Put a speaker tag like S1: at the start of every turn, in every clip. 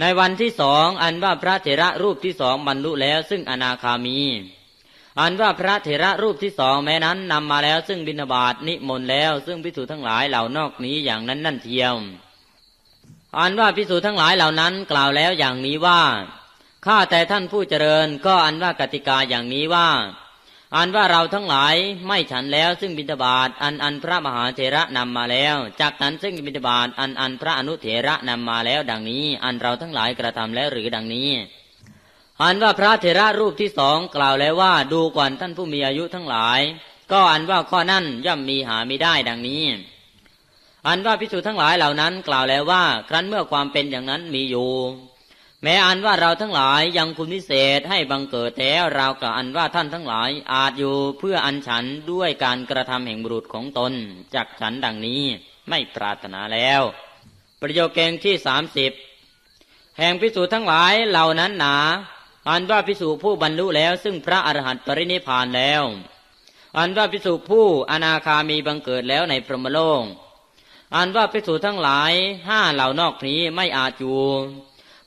S1: ในวันที่สองอันว่าพระเถระรูปที่สองบรรลุแล้วซึ่งอนาคามี อันว่าพระเถระรูปที่สองแม้นั้นนำมาแล้วซึ่งบิณฑบาตนิมนต์แล้ว ซึ่งพิสูจทั้งหลายเหล่านอกนี้อย่างนั้นนั่นเทียว อันว่าพิสูจทั้งหลายเหล่านั้นกล่าวแล้วอย่างนี้ว่าข้าแต่ท่านผู้เจริญก็อันว่ากติกาอย่างนี้ว่า อันว่าเราทั้งหลายไม่ฉันแล้วซึ่งบิณฑบาตอันอันพระมหาเถระนำมาแล้ว จากนั้นซึ่งบิณฑบาตอันอันพระอนุเถระนำมาแล้วดังนี้ อันเราทั้งหลายกระทำแล้วหรือดังนี้ อันว่าพระเถระรูปที่สองกล่าวแล้วว่าดูก่อนท่านผู้มีอายุทั้งหลาย ก็อันว่าข้อนั้นย่อมมีหาไม่ได้ดังนี้ อันว่าพิสูจทั้งหลายเหล่านั้นกล่าวแล้วว่า ครั้นเมื่อความเป็นอย่างนั้นมีอยู่ แม้อันว่าเราทั้งหลายยังคุณวิเศษให้บังเกิดแล้วเรากับอันว่าท่านทั้งหลายอาจอยู่เพื่ออันฉันด้วยการกระทำแห่งบุรุษของตนจากฉันดังนี้ไม่ปรารถนาแล้ว ประโยคเกงที่สามสิบแห่งพิสูจน์ทั้งหลายเหล่านั้นหนาอันว่าพิสูจผู้บรรลุแล้ว ซึ่งพระอรหันต์ปรินิพานแล้ว อันว่าพิสูจผู้อนาคามีบังเกิดแล้วในพรหมโลกอันว่าพิสูจทั้งหลายห้าเหล่านอกนี้ไม่อาจอยู่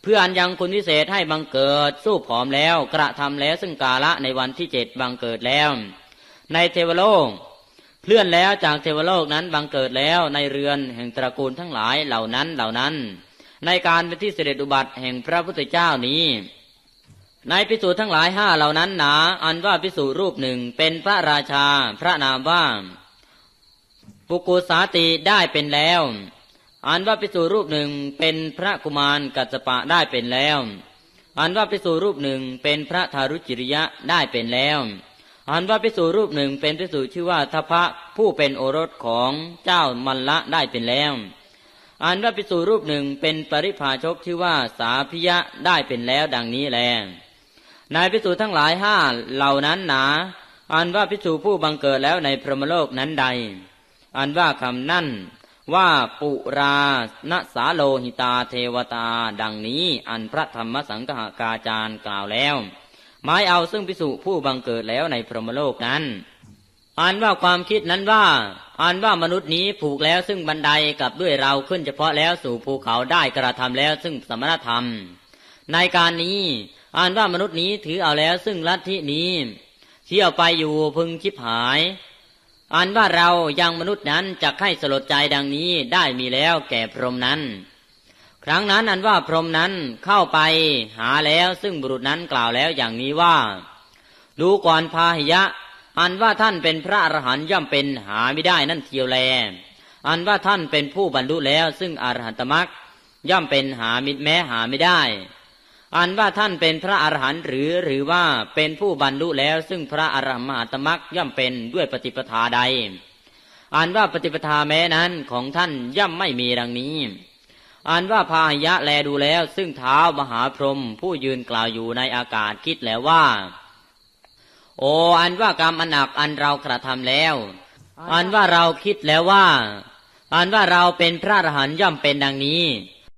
S1: เพื่ออันยังคุณวิเศษให้บังเกิด สู้ผอมแล้วกระทำแล้วซึ่งกาละในวันที่เจ็ดบังเกิดแล้ว ในเทวโลกเคลื่อนแล้วจากเทวโลกนั้นบังเกิดแล้วในเรือนแห่งตระกูลทั้งหลายเหล่านั้นเหล่านั้น ในการเป็นที่เสด็จอุบัติแห่งพระพุทธเจ้านี้ ในพิสูจน์ทั้งหลายห้าเหล่านั้นหนา อันว่าพิสูจรูปหนึ่งเป็นพระราชา พระนามว่าปุกุสาติได้เป็นแล้ว อันว่าพิสูรูปหนึ่งเป็นพระกุมารกัจปะได้เป็นแล้ว อันว่าพิสูรูปหนึ่งเป็นพระทารุจิริยะได้เป็นแล้ว อันว่าพิสูรูปหนึ่งเป็นพิสูชื่อว่าทพะผู้เป็นโอรสของเจ้ามัลละได้เป็นแล้ว อันว่าพิสูรูปหนึ่งเป็นปริภาชกชื่อว่าสาพิยะได้เป็นแล้วดังนี้แล นายพิสูจทั้งหลายห้าเหล่านั้นหนา อันว่าพิสูผู้บังเกิดแล้วในพรหมโลกนั้นใด อันว่าคำนั่น ว่าปุราณสาโลหิตาเทวตา ดังนี้อันพระธรรมสังฆากาจารย์กล่าวแล้ว หมายเอาซึ่งพิสุผู้บังเกิดแล้วในพรหมโลกนั้นอ่านว่าความคิดนั้นว่าอ่านว่ามนุษย์นี้ผูกแล้วซึ่งบันไดกับด้วยเราขึ้นเฉพาะแล้วสู่ภูเขาได้กระทำแล้วซึ่งสมณธรรม ในการนี้อ่านว่ามนุษย์นี้ถือเอาแล้วซึ่งลัทธินี้เที่ยวไปอยู่พึงชิบหาย อันว่าเรายังมนุษย์นั้นจะให้สลดใจดังนี้ได้มีแล้วแก่พรหมนั้น ครั้งนั้นอันว่าพรหมนั้นเข้าไปหาแล้วซึ่งบุรุษนั้นกล่าวแล้วอย่างนี้ว่า ดูก่อนพาหิยะ อันว่าท่านเป็นพระอรหันย่อมเป็นหาไม่ได้นั่นเทียวแล อันว่าท่านเป็นผู้บรรลุแล้วซึ่งอรหันตมรักย่อมเป็นหามิแม้หาไม่ได้ อันว่าท่านเป็นพระอรหันต์หรือหรือว่าเป็นผู้บรรลุแล้ว ซึ่งพระอรหันมหาตมักย่อมเป็นด้วยปฏิปทาใด อันว่าปฏิปทาแม้นั้นของท่านย่อมไม่มีดังนี้ อันว่าพายะแลดูแล้ว ซึ่งเท้ามหาพรหมผู้ยืนกล่าวอยู่ในอากาศคิดแล้วว่า โออันว่ากรรมอันหนักอันเรากระทำแล้ว อันว่าเราคิดแล้วว่า อันว่าเราเป็นพระอรหันต์ย่อมเป็นดังนี้